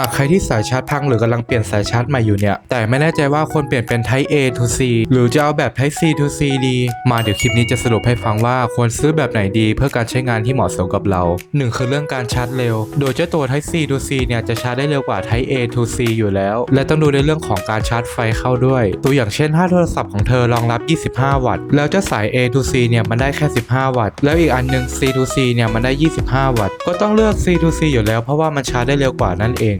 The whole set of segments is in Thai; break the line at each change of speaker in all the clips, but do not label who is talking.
หากใครที่สายชาร์จพังหรือกำลังเปลี่ยนสายชาร์จใหม่อยู่เนี่ย แต่ไม่แน่ใจว่าควรเปลี่ยนเป็น Type A to C หรือจะเอาแบบ Type C to C ดี มาเดี๋ยวคลิปนี้จะสรุปให้ฟังว่าควรซื้อแบบไหนดี เพื่อการใช้งานที่เหมาะสมกับเรา 1 คือเรื่องการชาร์จเร็ว โดยเจ้าตัว Type C to C เนี่ยจะชาร์จได้เร็วกว่า Type A to C อยู่แล้ว และต้องดูในเรื่องของการชาร์จไฟเข้าด้วย ตัวอย่างเช่น ถ้าโทรศัพท์ของเธอรองรับ 25 วัตต์ แล้วเจ้าสาย A to C เนี่ยมันได้แค่ 15 วัตต์ แล้วอีกอันหนึง C to C เนี่ยมันได้ 25 วัตต์ ก็ต้องเลือก C to C อยู่แล้วเพราะว่ามันชาร์จได้เร็วกว่านั่นเอง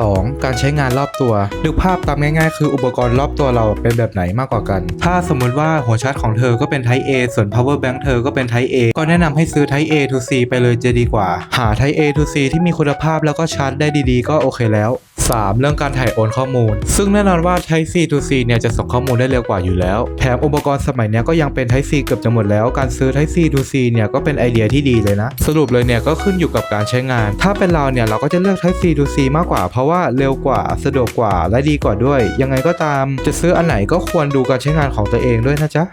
2. การใช้งานรอบตัวนึกภาพตามง่ายๆ คืออุปกรณ์รอบตัวเราเป็นแบบไหนมากกว่ากัน ถ้าสมมุติว่าหัวชาร์จของเธอก็เป็น Type A ส่วน power bank เธอก็เป็น Type A ก็แนะนำให้ซื้อ Type A to C ไปเลยจะดีกว่า หา Type A to C ที่มีคุณภาพแล้วก็ชาร์จได้ดีๆ ก็โอเคแล้ว 3. เรื่องการถ่ายโอนข้อมูล ซึ่งแน่นอนว่า Type C to C เนี่ยจะส่งข้อมูลได้เร็วกว่าอยู่แล้ว แถมอุปกรณ์สมัยนี้ก็ยังเป็น Type C เกือบจะหมดแล้ว การซื้อ Type C to C เนี่ยก็เป็นไอเดียที่ดีเลยนะ สรุปเลยเนี่ยก็ขึ้นอยู่กับการใช้งาน ถ้าเป็นเราเนี่ยเราก็จะเลือก Type C to C มากกว่าเพราะว่าเร็วกว่าสะดวกกว่าและดีกว่าด้วย ยังไงก็ตามจะซื้ออันไหนก็ควรดูการใช้งานของตัวเองด้วยนะจ๊ะ